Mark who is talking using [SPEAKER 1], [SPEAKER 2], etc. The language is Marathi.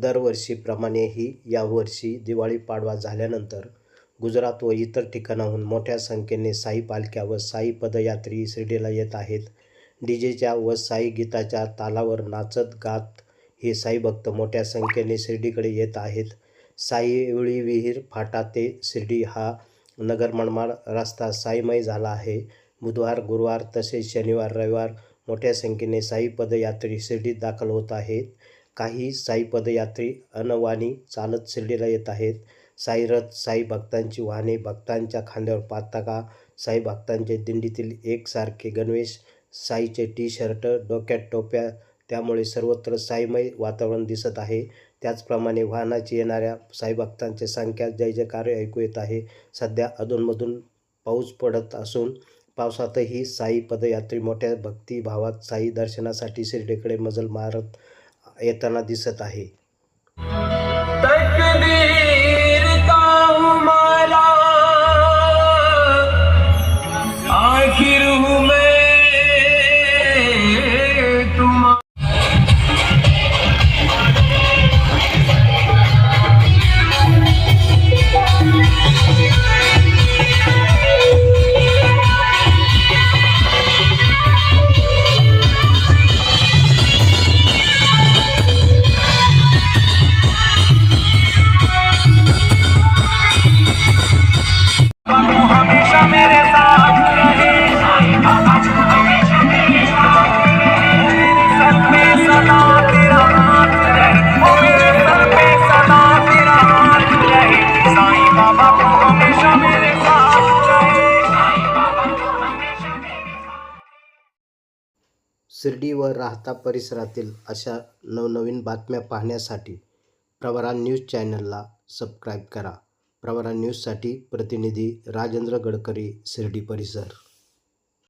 [SPEAKER 1] दरवर्षीप्रमाणेही यावर्षी दिवाळी पाडवा झाल्यानंतर गुजरात व इतर ठिकाणाहून मोठ्या संख्येने साई पालख्या व साई पदयात्री शिर्डीला येत आहेत. डीजेच्या व साई गीताच्या तालावर नाचत गात हे साई भक्त मोठ्या संख्येने शिर्डीकडे येत आहेत. साईवळी विहीर फाटा ते शिर्डी हा नगर मनमाड रस्ता साईमय झाला आहे. बुधवार गुरुवार तसेच शनिवार रविवार मोठ्या संख्येने साई पदयात्री शिर्डीत दाखल होत आहेत. काही साई पदयात्री अनवाणी चालत शिर्डीला येत आहेत. साईरथ साई भक्तांची वाहने भक्तांच्या खांद्यावर पाताका साई भक्तांचे दिंडीतील एकसारखे गणवेश साईचे टी शर्ट डोक्यात टोप्या त्यामुळे सर्वत्र साईमय वातावरण दिसत आहे. त्याचप्रमाणे वाहनाची येणाऱ्या साईभक्तांचे संख्या जय जयकार ऐकू येत आहे. सध्या अधूनमधून पाऊस पडत असून पावसातही साई पदयात्री मोठ्या भक्तिभावात साई दर्शनासाठी शिर्डीकडे मजल मारत येताना दिसत आहे. शिर्डी व राहता परिसरातील अशा नवनवीन बातम्या पाहण्यासाठी प्रवरा न्यूज चॅनलला सबस्क्राईब करा. प्रवरा न्यूजसाठी प्रतिनिधी राजेंद्र गडकरी शिर्डी परिसर.